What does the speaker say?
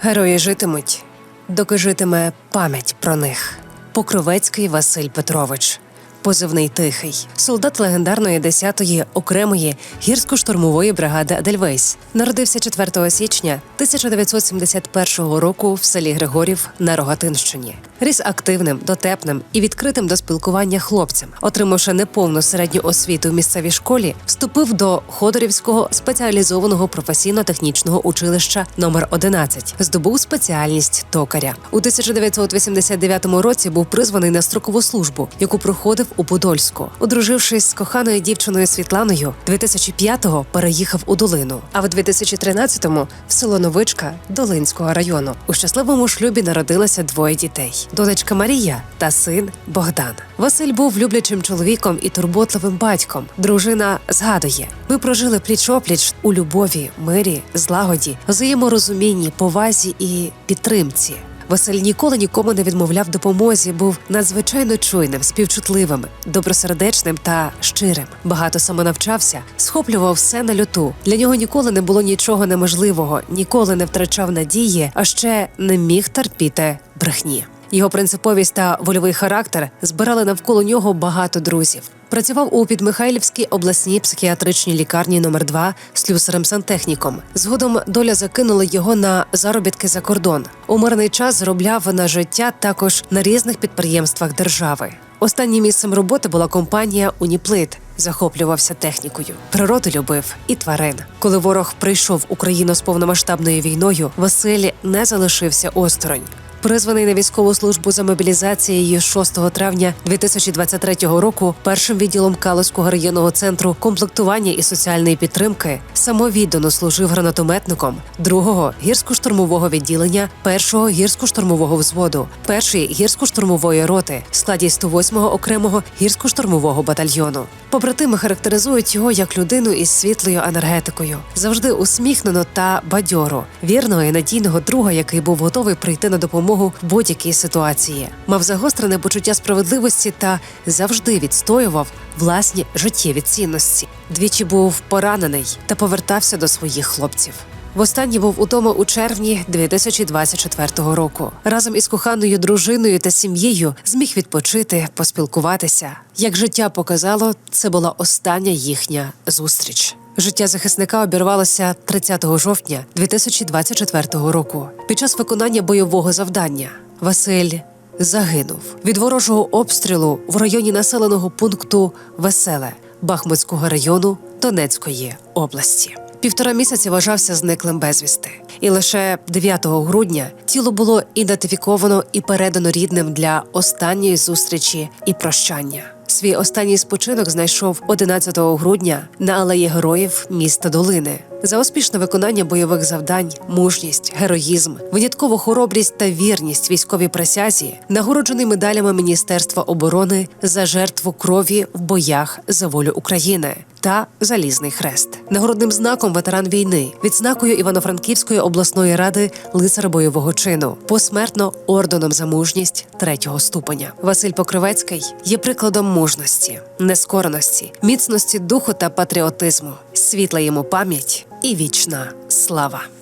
Герої житимуть, доки житиме пам'ять про них. Покровецький Василь Петрович, позивний тихий, солдат легендарної 10-ї окремої гірсько-штурмової бригади Адельвейс. Народився 4 січня 1971 року в селі Григорів на Рогатинщині. Ріс активним, дотепним і відкритим до спілкування хлопцем. Отримавши неповну середню освіту в місцевій школі, вступив до Ходорівського спеціалізованого професійно-технічного училища номер 11 Здобув спеціальність токаря. У 1989 році був призваний на строкову службу, яку проходив у Подольську. Одружившись з коханою дівчиною Світланою, 2005-го переїхав у Долину, а в 2013-му в село Новичка Долинського району. У щасливому шлюбі народилося двоє дітей: донечка Марія та син Богдан. Василь був люблячим чоловіком і турботливим батьком. Дружина згадує: ми прожили пліч-опліч у любові, мирі, злагоді, взаєморозумінні, повазі і підтримці. Василь ніколи нікому не відмовляв допомозі, був надзвичайно чуйним, співчутливим, добросердечним та щирим. Багато самонавчався, схоплював все на люту. Для нього ніколи не було нічого неможливого, ніколи не втрачав надії, а ще не міг терпіти брехні. Його принциповість та вольовий характер збирали навколо нього багато друзів. Працював у Підмихайлівській обласній психіатричній лікарні номер 2 слюсарем-сантехніком. Згодом доля закинула його на заробітки за кордон. У мирний час заробляв на життя також на різних підприємствах держави. Останнім місцем роботи була компанія Уніплит. Захоплювався технікою, природу любив і тварин. Коли ворог прийшов Україну з повномасштабною війною, Василь не залишився осторонь. Призваний на військову службу за мобілізацією 6 травня 2023 року першим відділом Калузького районного центру комплектування і соціальної підтримки. Самовіддано служив гранатометником другого гірсько-штурмового відділення першого гірсько-штурмового взводу, першої гірсько-штурмової роти складі 108-го окремого гірсько-штурмового батальйону. Побратими характеризують його як людину із світлою енергетикою, завжди усміхнено та бадьоро, вірного і надійного друга, який був готовий прийти на допомогу в будь-якій ситуації. Мав загострене почуття справедливості та завжди відстоював власні життєві цінності. Двічі був поранений та повертався до своїх хлопців. Востаннє був удома у червні 2024 року. Разом із коханою дружиною та сім'єю зміг відпочити, поспілкуватися. Як життя показало, це була остання їхня зустріч. Життя захисника обірвалося 30 жовтня 2024 року. Під час виконання бойового завдання Василь загинув від ворожого обстрілу в районі населеного пункту Веселе Бахмутського району Донецької області. Півтора місяці вважався зниклим безвісти, і лише 9 грудня тіло було ідентифіковано і передано рідним для останньої зустрічі і прощання. Свій останній спочинок знайшов 11 грудня на алеї героїв міста Долини. За успішне виконання бойових завдань, мужність, героїзм, виняткову хоробрість та вірність військовій присязі, нагороджений медалями Міністерства оборони за жертву крові в боях за волю України та Залізний хрест, нагородним знаком ветеран війни, відзнакою Івано-Франківської обласної ради лицар бойового чину, посмертно орденом за мужність третього ступеня. Василь Покровецький є прикладом мужності, нескореності, міцності духу та патріотизму, світла йому пам'ять і вічна слава.